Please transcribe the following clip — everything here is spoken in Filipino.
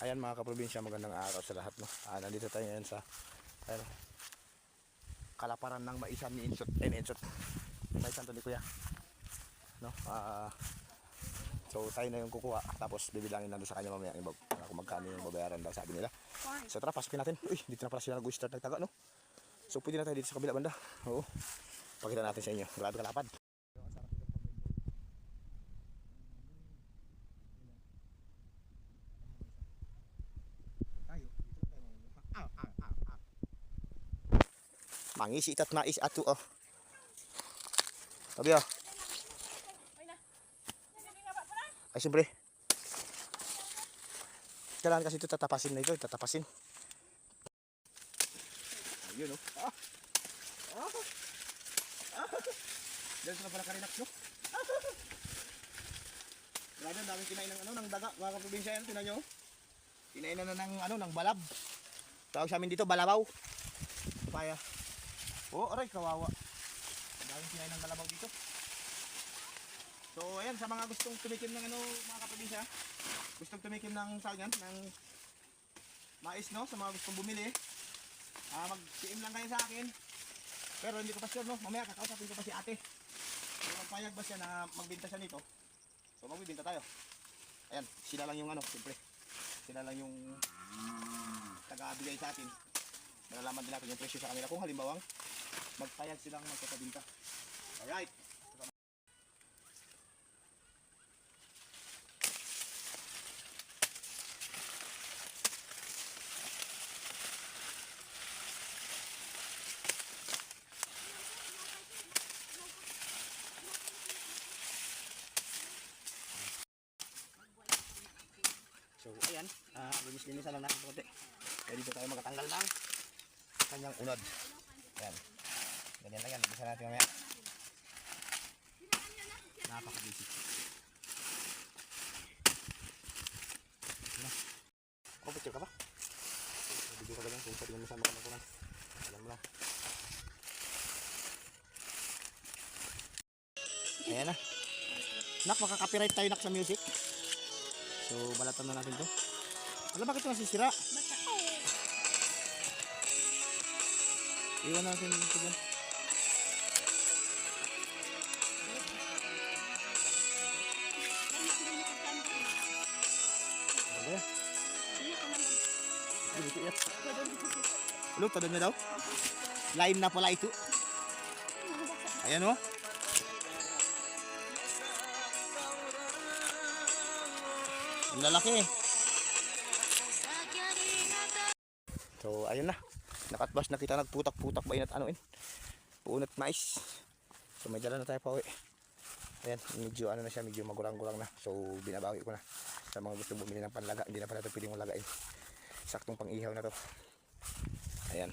Ayan mga kaprobinsya, magandang araw sa lahat. No? Ah, nandito tayo ngayon sa ayan, kalaparan ng maisan ni Insot. Eh, Insot. Maisan to ni Kuya. No? Ah, so tayo na yung kukuha. Tapos bibilangin na doon sa kanya mamaya yung bag- kung magkano yung babayaran daw sabi nila. So tara, pasukin natin. Uy, dito na pala sila nag-start nagtaga, no? So pwede na tayo dito sa kabila banda. Oo. Pakita natin sa inyo. Grabe kalapad. Mangisi at mais ato oh. Sabi oh. Ay siyempre. Kailangan kasi ito tatapasin na ito, tatapasin. Ayun oh. Ah. Ah. Ah. Diyan sila pala karinak no? Grabe, ang daming kinain ng ano, ng daga, mga kaprobinsya yan, tinan nyo. Kinain na ng ano, ng balab. Tawag sa amin dito, balabaw. Kaya. Oh, aray, kawawa. Ang daming kinain ng balabaw dito. So, ayan, sa mga gustong tumikim ng ano, mga kaprobinsya, gustong tumikim ng saan yan, ng mais, no? Sa mga gustong bumili, ah, mag-PM lang kayo sa akin. Pero hindi ko pa sure, no? Mamaya kakausapin ko pa si ate. Kung magpayag ba siya na magbenta siya nito, so magbibenta tayo. Ayan, sila lang yung ano, siyempre. Sila lang yung taga-bigay sa atin. Malalaman din natin yung presyo sa kanila kung halimbawa magpayag silang magkakabinta. Alright. So, ayan. Ah, linis-linisan lang natin konti. Kaya dito tayo magtatanggal ng kanyang unod. Ayan. Ganyan lang yan. Bisa natin mamaya. Napaka-busy. Ano? Oh, picture ka ba? Video ka ganyan kung mo masama ka na kunan. Alam mo lang. Ayan na. Nak, makaka-copyright tayo nak sa music. So, balatan na natin to. Alam bakit ito nasisira? Iwan natin ito dyan. Ano, tadon na daw? Line na pala ito. Ayan oh. o. Ang lalaki eh. So, ayun na. Nakatbas na kita nagputak-putak ba inat ano in. Punot mais. So, may dala na tayo pa uwi. Ayan, medyo ano na siya, medyo magurang-gurang na. So, binabawi ko na. Sa mga gusto bumili ng panlaga, hindi na pala ito pwedeng malagain. Saktong pang ihaw na to. Ayan.